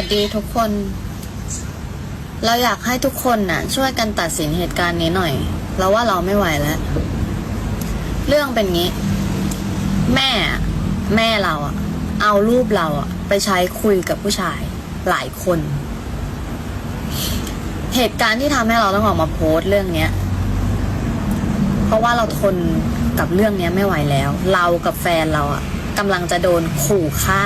วัสดีทุกคน เราอยากให้ทุกคนน่ะ ช่วยกันตัดสินเหตุการณ์นี้หน่อย เราว่าเราไม่ไหวแล้ว เรื่องเป็นงี้ แม่แม่เราอะเอารูปเราอะไปใช้คุยกับผู้ชายหลายคน เหตุการณ์ที่ทำให้เราต้องออกมาโพสต์เรื่องเนี้ย เพราะว่าเราทนกับเรื่องเนี้ยไม่ไหวแล้ว เรากับแฟนเราอะกำลังจะโดนขู่ฆ่า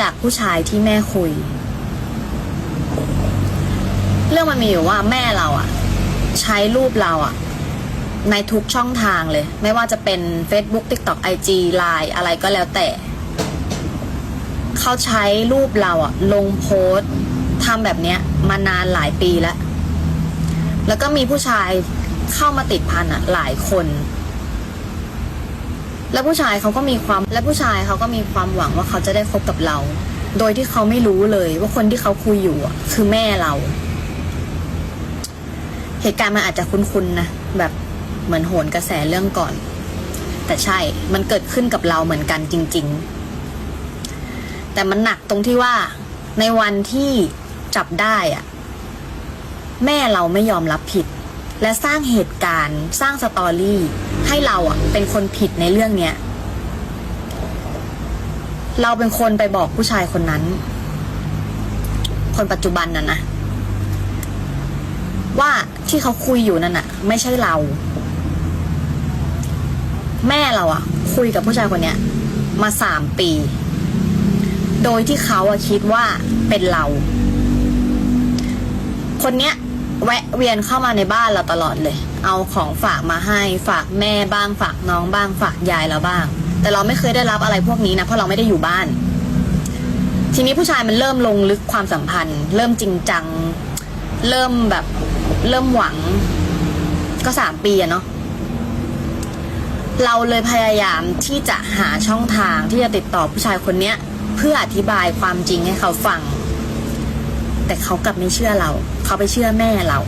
จากผู้ชายที่แม่คุย เรื่องมันมีอยู่ว่าแม่เราอะใช้รูปเราอะในทุกช่องทางเลย ไม่ว่าจะเป็น Facebook TikTok IG Line อะไรก็แล้วแต่ เขาใช้รูปเราอะลงโพสทำแบบเนี้ย มานานหลายปีแล้ว แล้วก็มีผู้ชายเข้ามาติดพันอะหลายคน แล้วผู้ชายเขาก็มีความและผู้ชายเขาก็มีความหวังว่าเขาจะได้คบกับเรา โดยที่เขาไม่รู้เลยว่าคนที่เขาคุยอยู่อะคือแม่เรา เหตุการณ์มันอาจจะคุ้นๆนะแบบเหมือนโหนกระแสเรื่องก่อน แต่ใช่มันเกิดขึ้นกับเราเหมือนกันจริง ๆ แต่มันหนักตรงที่ว่าในวันที่จับได้อะแม่เราไม่ยอมรับผิด และสร้างเหตุการณ์สร้างสตอรี่ให้เราอะเป็นคนผิดในเรื่องเนี้ย เราเป็นคนไปบอกผู้ชายคนนั้น คนปัจจุบันน่ะนะ ว่าที่เขาคุยอยู่นั่นน่ะ ไม่ใช่เรา แม่เราอะคุยกับผู้ชายคนเนี้ย มาสามปี โดยที่เขาอะคิดว่าเป็นเรา คนเนี้ย แวะเวียนเข้ามาในบ้านเราตลอดเลย เอาของฝากมาให้ ฝากแม่บ้าง ฝากน้องบ้าง ฝากยายเราบ้าง แต่เราไม่เคยได้รับอะไรพวกนี้นะ เพราะเราไม่ได้อยู่บ้าน ทีนี้ผู้ชายมันเริ่มลงลึกความสัมพันธ์ เริ่มจริงจัง เริ่มแบบเริ่มหวัง ก็สามปีอะเนาะ เราเลยพยายามที่จะหาช่องทางที่จะติดต่อผู้ชายคนเนี้ย เพื่ออธิบายความจริงให้เขาฟัง แต่เขากลับไม่เชื่อเรา เขาไปเชื่อแม่เรา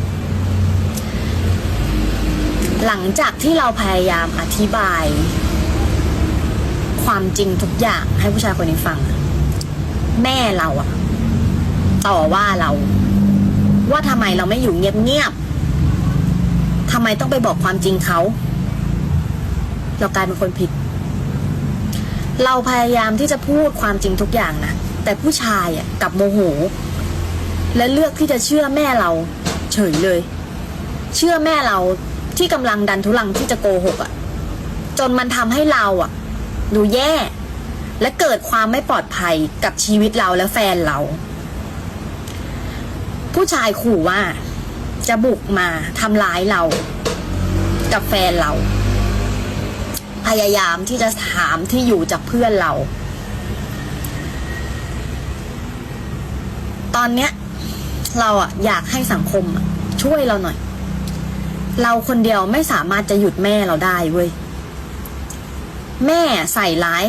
หลังจากที่เราพยายามอธิบาย ความจริงทุกอย่างให้ผู้ชายคนนี้ฟัง แม่เราอะต่อว่าเรา ว่าทำไมเราไม่อยู่เงียบๆทำไมต้องไปบอกความจริงเขา เรากลายเป็นคนผิด เราพยายามที่จะพูดความจริงทุกอย่างนะแต่ผู้ชายอะกับโมโห และเลือกที่จะเชื่อแม่เรา เฉยเลย เชื่อแม่เราที่กำลังดันทุลังที่จะโกหกอะ่ะ จนมันทำให้เราอะ่ะ ดูแย่ และเกิดความไม่ปลอดภัยกับชีวิตเราและแฟนเรา ผู้ชายขู่ว่า จะบุกมาทำร้ายเรา กับแฟนเรา พยายามที่จะถามที่อยู่จากเพื่อนเรา ตอนเนี้ย เราอะอยากให้สังคมอะช่วยเราหน่อย เราคนเดียวไม่สามารถจะหยุดแม่เราได้เว้ย แม่ใส่ร้าย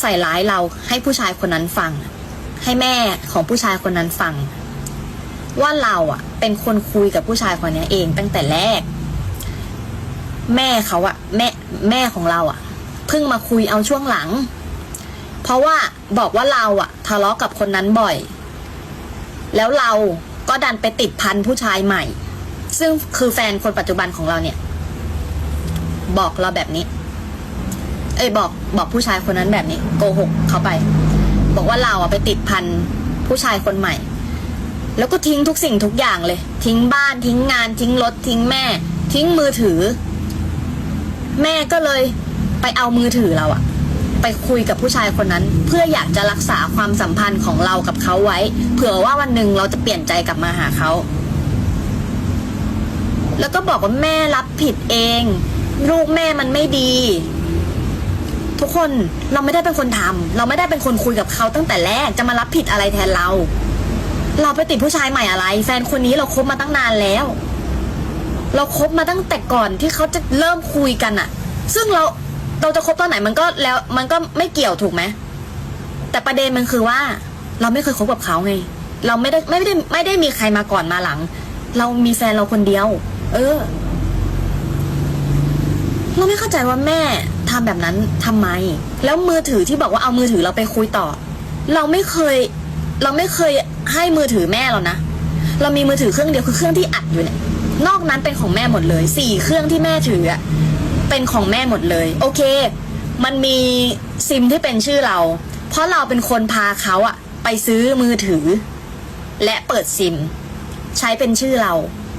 ใส่ร้ายเราให้ผู้ชายคนนั้นฟัง ให้แม่ของผู้ชายคนนั้นฟัง ว่าเราอะเป็นคนคุยกับผู้ชายคนนี้เองตั้งแต่แรก แม่เขาอะแม่แม่ของเราอะเพิ่งมาคุยเอาช่วงหลัง เพราะว่าบอกว่าเราอะทะเลาะกับคนนั้นบ่อย แล้วเราก็ดันไปติดพันผู้ชายใหม่ ซึ่งคือแฟนคนปัจจุบันของเราเนี่ย บอกเราแบบนี้ เอ้ยบอกบอกผู้ชายคนนั้นแบบนี้ โกหกเขาไป บอกว่าเราอะไปติดพันผู้ชายคนใหม่ แล้วก็ทิ้งทุกสิ่งทุกอย่างเลย ทิ้งบ้านทิ้งงานทิ้งรถทิ้งแม่ ทิ้งมือถือ แม่ก็เลยไปเอามือถือเราอะ ไปคุยกับผู้ชายคนนั้น เพื่ออยากจะรักษาความสัมพันธ์ของเรากับเขาไว้ เผื่อว่าวันหนึ่งเราจะเปลี่ยนใจกลับมาหาเขา แล้วก็บอกว่าแม่รับผิดเอง ลูกแม่มันไม่ดี ทุกคนเราไม่ได้เป็นคนทำเราไม่ได้เป็นคนคุยกับเขาตั้งแต่แรกจะมารับผิดอะไรแทนเรา เราไปติดผู้ชายใหม่อะไร แฟนคนนี้เราคบมาตั้งนานแล้ว เราคบมาตั้งแต่ก่อนที่เขาจะเริ่มคุยกันอะซึ่งเรา เราจะคบตอนไหนมันก็แล้วมันก็ไม่เกี่ยวถูกไหมแต่ประเด็นมันคือว่า เราไม่เคยคบกับเขาไง เราไม่ได้ไม่ได้ไม่ได้มีใครมาก่อนมาหลัง เรามีแฟนเราคนเดียว เออ เราไม่เข้าใจว่าแม่ทำแบบนั้นทำไม แล้วมือถือที่บอกว่าเอามือถือเราไปคุยต่อ เราไม่เคย เราไม่เคยให้มือถือแม่เรานะเรามีมือถือเครื่องเดียวคือเครื่องที่อัดอยู่เนี่ยนอกนั้นเป็นของแม่หมดเลยสี่เครื่องที่แม่ถืออะ เป็นของแม่หมดเลย โอเค มันมีซิมที่เป็นชื่อเรา เพราะเราเป็นคนพาเขาอะไปซื้อมือถือ และเปิดซิม ใช้เป็นชื่อเรา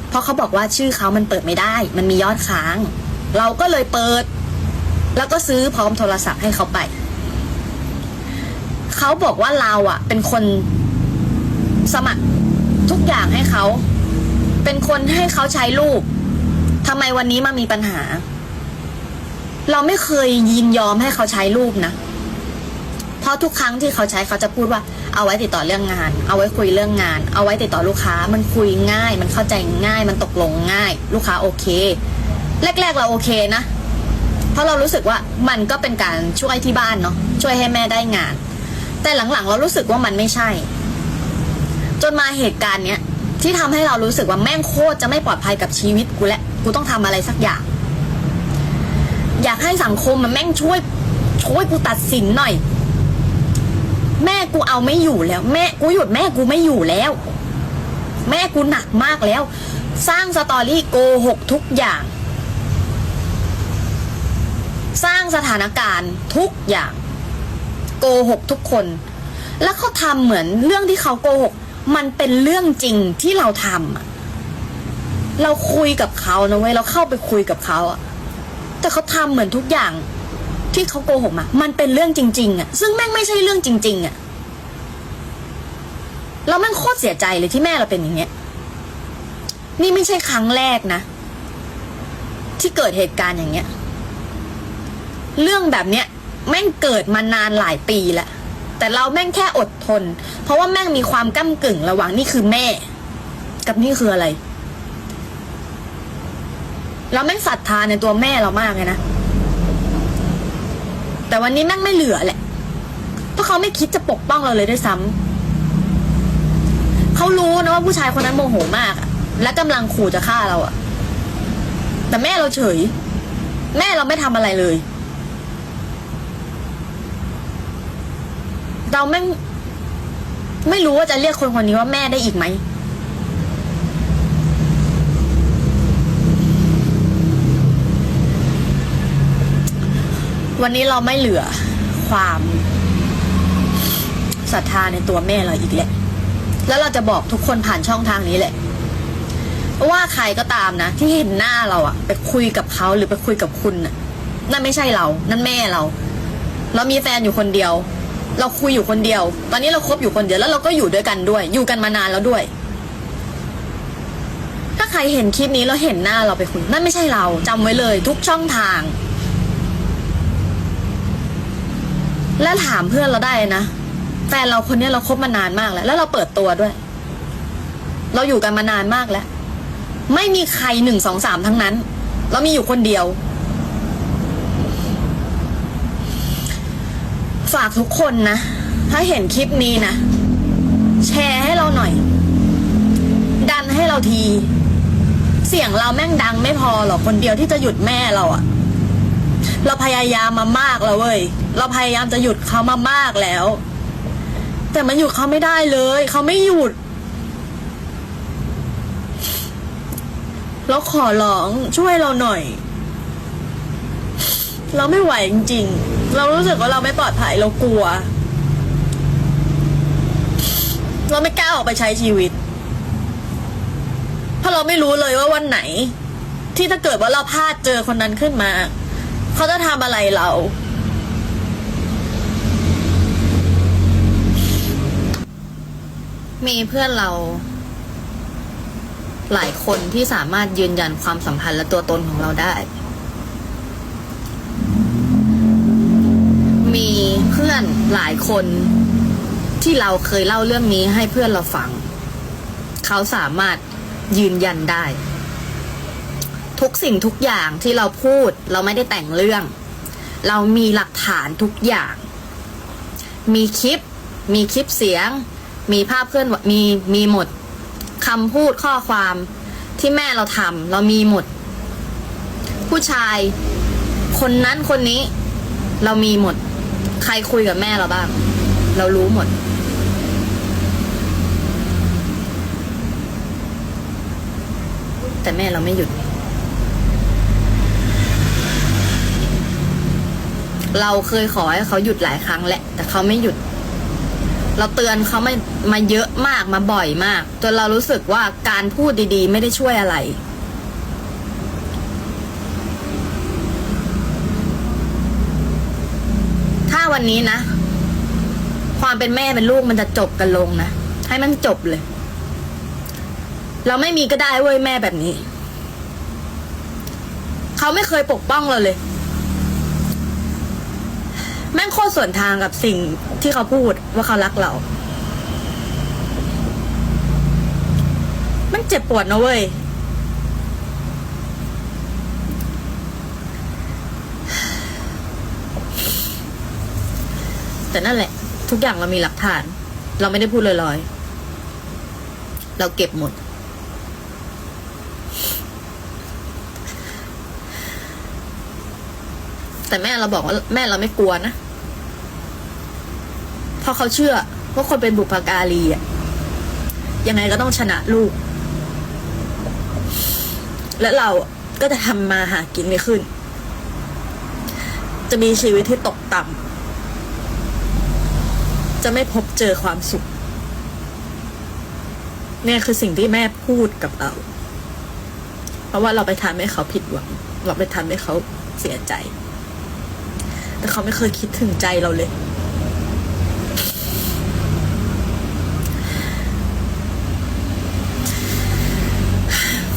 เพราะเขาบอกว่าชื่อเขามันเปิดไม่ได้ มันมียอดค้าง เราก็เลยเปิด แล้วก็ซื้อพร้อมโทรศัพท์ให้เขาไป เขาบอกว่าเราอะเป็นคนสมัครทุกอย่างให้เขา เป็นคนให้เขาใช้รูปทำไมวันนี้มามีปัญหา เราไม่เคยยินยอมให้เขาใช้รูปนะ เพราะทุกครั้งที่เขาใช้เขาจะพูดว่า เอาไว้ติดต่อเรื่องงาน เอาไว้คุยเรื่องงาน เอาไว้ติดต่อลูกค้า มันคุยง่าย มันเข้าใจง่าย มันตกลงง่าย ลูกค้าโอเค แรก ๆ เราโอเคนะ เพราะเรารู้สึกว่ามันก็เป็นการช่วยที่บ้านเนาะ ช่วยให้แม่ได้งาน แต่หลังๆ เรารู้สึกว่ามันไม่ใช่ จนมาเหตุการณ์เนี้ยที่ทำให้เรารู้สึกว่าแม่งโคตรจะไม่ปลอดภัยกับชีวิตกูและ กูต้องทำอะไรสักอย่าง อยากให้สังคมมันแม่งช่วย ช่วยกูตัดสินหน่อย แม่กูเอาไม่อยู่แล้ว แม่กูหยุดแม่กูไม่อยู่แล้ว แม่กูหนักมากแล้ว สร้างสตอรี่โกหกทุกอย่าง สร้างสถานการณ์ทุกอย่าง โกหกทุกคน แล้วเขาทำเหมือนเรื่องที่เขาโกหก มันเป็นเรื่องจริงที่เราทำเราคุยกับเขานะเว้ยเราเข้าไปคุยกับเขาอะ แต่เขาทำเหมือนทุกอย่าง ที่เขาโกหกมามันเป็นเรื่องจริง ๆอะซึ่งแม่งไม่ใช่เรื่องจริง ๆอะเราแม่งโคตรเสียใจเลยที่แม่เราเป็นอย่างเงี้ย นี่ไม่ใช่ครั้งแรกนะ ที่เกิดเหตุการณ์อย่างเงี้ย เรื่องแบบเนี้ย แม่งเกิดมานานหลายปีแล้วแต่เราแม่งแค่อดทน เพราะว่าแม่งมีความก้ากึ่งระหว่างนี่คือแม่ กับนี่คืออะไร เราแม่งศรัทธาในตัวแม่เรามากเลยนะ แต่วันนี้แม่งไม่เหลือแหละ เพราะเขาไม่คิดจะปกป้องเราเลยด้วยซ้ำเขารู้นะว่าผู้ชายคนนั้นโมโหมากอะและกำลังขู่จะฆ่าเราอะแต่แม่เราเฉย แม่เราไม่ทำอะไรเลย เราแม่งไม่รู้ว่าจะเรียกคนคนนี้ว่าแม่ได้อีกไหม วันนี้เราไม่เหลือความศรัทธาในตัวแม่เราอีกแหละ แล้วเราจะบอกทุกคนผ่านช่องทางนี้แหละ ว่าใครก็ตามนะ ที่เห็นหน้าเราอะไปคุยกับเขาหรือไปคุยกับคุณน่ะนั่นไม่ใช่เรา นั่นแม่เรา เรามีแฟนอยู่คนเดียว เราคุยอยู่คนเดียว ตอนนี้เราคบอยู่คนเดียวแล้วเราก็อยู่ด้วยกันด้วย อยู่กันมานานแล้วด้วย ถ้าใครเห็นคลิปนี้แล้วเห็นหน้าเราไปคุยนั่นไม่ใช่เราจำไว้เลย ทุกช่องทาง และถามเพื่อนเราได้นะแฟนเราคนนี้เราคบมานานมากแล้ว แล้วเราเปิดตัวด้วย เราอยู่กันมานานมากแล้ว ไม่มีใครหนึ่งสองสามทั้งนั้น เรามีอยู่คนเดียว ฝากทุกคนนะ ถ้าเห็นคลิปนี้นะ แชร์ให้เราหน่อย ดันให้เราที เสียงเราแม่งดังไม่พอหรอกคนเดียวที่จะหยุดแม่เราอะ เราพยายามมามากแล้วเว้ย เราพยายามจะหยุดเขามามากแล้ว แต่มันหยุดเขาไม่ได้เลย เขาไม่หยุด เราขอร้องช่วยเราหน่อย เราไม่ไหวจริงๆ เรารู้สึกว่าเราไม่ปลอดภัยเรากลัว เราไม่กล้าออกไปใช้ชีวิต เพราะเราไม่รู้เลยว่าวันไหน ที่ถ้าเกิดว่าเราพลาดเจอคนนั้นขึ้นมา เขาจะทำอะไรเรา มีเพื่อนเรา หลายคนที่สามารถยืนยันความสัมพันธ์และตัวตนของเราได้ มีเพื่อนหลายคนที่เราเคยเล่าเรื่องนี้ให้เพื่อนเราฟัง เขาสามารถยืนยันได้ ทุกสิ่งทุกอย่างที่เราพูดเราไม่ได้แต่งเรื่อง เรามีหลักฐานทุกอย่าง มีคลิป มีคลิปเสียง มีภาพเคลื่อนมีมีหมดคำพูดข้อความที่แม่เราทำเรามีหมด ผู้ชาย คนนั้นคนนี้ เรามีหมด ใครคุยกับแม่เราบ้าง เรารู้หมด แต่แม่เราไม่หยุด เราเคยขอให้เขาหยุดหลายครั้งแหละแต่เขาไม่หยุด เราเตือนเขาไมามาเยอะมากมาบ่อยมากจนเรารู้สึกว่าการพูดดีๆ ไม่ได้ช่วยอะไร ถ้าวันนี้นะ ความเป็นแม่เป็นลูกมันจะจบกันลงนะ ให้มันจบเลย เราไม่มีก็ได้เว้ยแม่แบบนี้ เขาไม่เคยปกป้องเราเลย แม่งโคตรส่วนทางกับสิ่งที่เขาพูดว่าเขารักเรา มันเจ็บปวดนะเว้ย แต่นั่นแหละ ทุกอย่างเรามีหลักฐาน เราไม่ได้พูดลอยๆ เราเก็บหมด แต่แม่เราบอกว่าแม่เราไม่กลัวนะเพราะเขาเชื่อว่าคนเป็นบุพการีอะยังไงก็ต้องชนะลูก และเราก็จะทำมาหากินไม่ขึ้น จะมีชีวิตที่ตกต่ำจะไม่พบเจอความสุข เนี่ยคือสิ่งที่แม่พูดกับเรา เพราะว่าเราไปทำให้เขาผิดหวังเราไปทำให้เขาเสียใจ แต่เขาไม่เคยคิดถึงใจเราเลย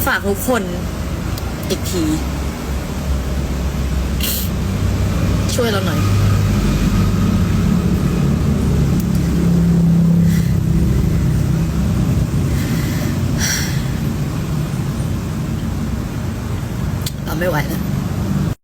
ฝากทุกคนอีกที ช่วยเราหน่อย เราไม่ไหวแล้ว